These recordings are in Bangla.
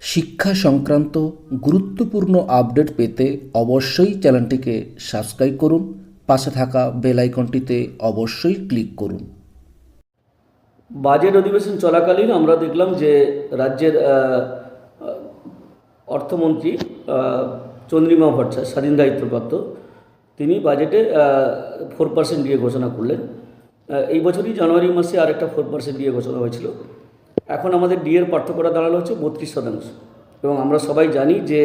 শিক্ষা সংক্রান্ত গুরুত্বপূর্ণ আপডেট পেতে অবশ্যই চ্যানেলটিকে সাবস্ক্রাইব করুন, পাশে থাকা বেল আইকনটিতে অবশ্যই ক্লিক করুন। বাজেট অধিবেশন চলাকালীন আমরা দেখলাম যে রাজ্যের অর্থমন্ত্রী চন্দ্রিমা ভট্টাচার্য, স্বাধীন দায়িত্বপ্রাপ্ত, তিনি বাজেটে ফোর পার্সেন্ট দিয়ে ঘোষণা করলেন। এই বছরই জানুয়ারি মাসে আরেকটা ফোর পার্সেন্ট দিয়ে ঘোষণা হয়েছিল। এখন আমাদের ডিএর পার্থক্যটা দাঁড়াল হচ্ছে বত্রিশ শতাংশ। এবং আমরা সবাই জানি যে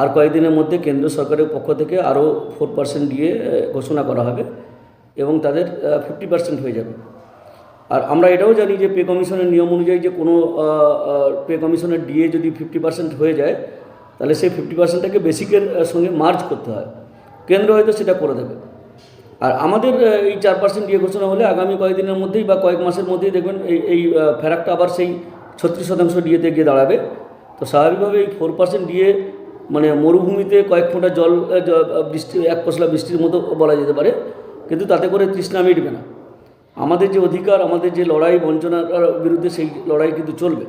আর কয়েকদিনের মধ্যে কেন্দ্র সরকারের পক্ষ থেকে আরও ফোর পার্সেন্ট দিয়ে ঘোষণা করা হবে এবং তাদের ফিফটি পার্সেন্ট হয়ে যাবে। আর আমরা এটাও জানি যে পে কমিশনের নিয়ম অনুযায়ী যে কোনো পে কমিশনের ডিএ যদি ফিফটি পার্সেন্ট হয়ে যায়, তাহলে সেই ফিফটি পার্সেন্টটাকে বেসিকের সঙ্গে মার্জ করতে হয়। কেন্দ্র হয়তো সেটা করে দেবে। আর আমাদের এই চার পার্সেন্ট ডিএ ঘোষণা হলে আগামী কয়েকদিনের মধ্যেই বা কয়েক মাসের মধ্যেই দেখবেন এই এই ফেরাকটা আবার সেই ছত্রিশ শতাংশ ডিএতে গিয়ে দাঁড়াবে। তো স্বাভাবিকভাবে এই ফোর পার্সেন্ট ডিএ মানে মরুভূমিতে কয়েক ফোঁটা জল বৃষ্টি, এক পশলা বৃষ্টির মতো বলা যেতে পারে, কিন্তু তাতে করে তৃষ্ণা মিটবে না। আমাদের যে অধিকার, আমাদের যে লড়াই বঞ্চনার বিরুদ্ধে সেই লড়াই কিন্তু চলবে।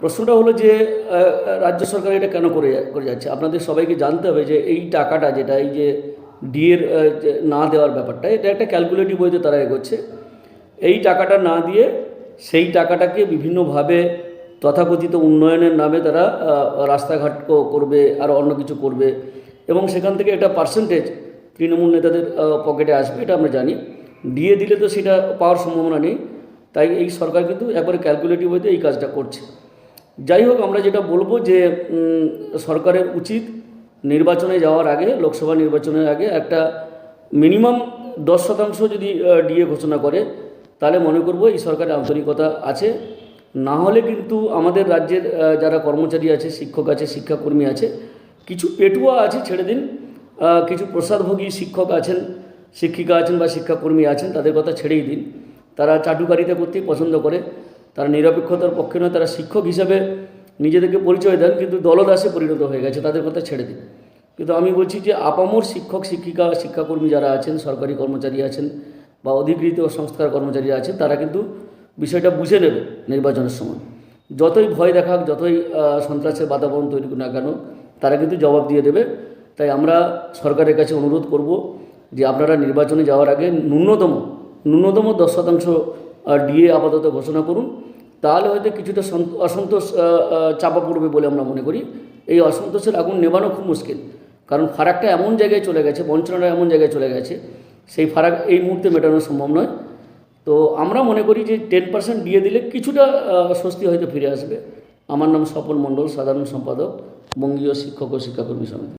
প্রশ্নটা হলো যে রাজ্য সরকার এটা কেন করে করে যাচ্ছে? আপনাদের সবাইকে জানতে হবে যে এই টাকাটা যেটা, এই যে ডিএর না দেওয়ার ব্যাপারটা, এটা একটা ক্যালকুলেটিভ বইতে তারা এগোচ্ছে। এই টাকাটা না দিয়ে সেই টাকাটাকে বিভিন্নভাবে তথাকথিত উন্নয়নের নামে তারা রাস্তাঘাট করবে, আর অন্য কিছু করবে এবং সেখান থেকে একটা পার্সেন্টেজ তৃণমূল নেতাদের পকেটে আসবে, এটা আমরা জানি। ডিএ দিলে তো সেটা পাওয়ার সম্ভাবনা নেই। তাই এই সরকার কিন্তু একবারে ক্যালকুলেটিভ হইতে এই কাজটা করছে। যাই হোক, আমরা যেটা বলব যে সরকারের উচিত নির্বাচনে যাওয়ার আগে, লোকসভা নির্বাচনের আগে একটা মিনিমাম দশ শতাংশ যদি ডিএ ঘোষণা করে, তাহলে মনে করব এই সরকারের আন্তরিকতা আছে। না হলে কিন্তু আমাদের রাজ্যের যারা কর্মচারী আছে, শিক্ষক আছে, শিক্ষাকর্মী আছে, কিছু পেটুয়া আছে ছেড়ে দিন। কিছু প্রসাদভোগী শিক্ষক আছেন, শিক্ষিকা আছেন বা শিক্ষাকর্মী আছেন, তাদের কথা ছেড়েই দিন। তারা চাটুকারিতা করতেই পছন্দ করে। তারা নিরপেক্ষতার পক্ষে নয়, তারা শিক্ষক হিসাবে নিজেদেরকে পরিচয় দেন, কিন্তু দলদাসে পরিণত হয়ে গেছে, তাদের কথা ছেড়ে দিন। কিন্তু আমি বলছি যে আপামর শিক্ষক, শিক্ষিকা, শিক্ষাকর্মী যারা আছেন, সরকারি কর্মচারী আছেন বা অধিকৃত সংস্থার কর্মচারী আছেন, তারা কিন্তু বিষয়টা বুঝে নেবে নির্বাচনের সময়। যতই ভয় দেখাক, যতই সন্ত্রাসের বাতাবরণ তৈরি না কেন, তারা কিন্তু জবাব দিয়ে দেবে। তাই আমরা সরকারের কাছে অনুরোধ করব যে আপনারা নির্বাচনে যাওয়ার আগে ন্যূনতম ন্যূনতম দশ শতাংশ ডিএ আপাতত ঘোষণা করুন। তাহলে হয়তো কিছুটা অসন্তোষ চাপা পড়বে বলে আমরা মনে করি। এই অসন্তোষের আগুন নেবানো খুব মুশকিল। কারণ ফারাকটা এমন জায়গায় চলে গেছে, বঞ্চনাটা এমন জায়গায় চলে গেছে, সেই ফারাক এই মুহূর্তে মেটানো সম্ভব নয়। তো আমরা মনে করি যে টেন পার্সেন্ট দিয়ে দিলে কিছুটা স্বস্তি হয়তো ফিরে আসবে। আমার নাম স্বপন মণ্ডল, সাধারণ সম্পাদক, বঙ্গীয় শিক্ষক ও শিক্ষাকর্মী সমিতি।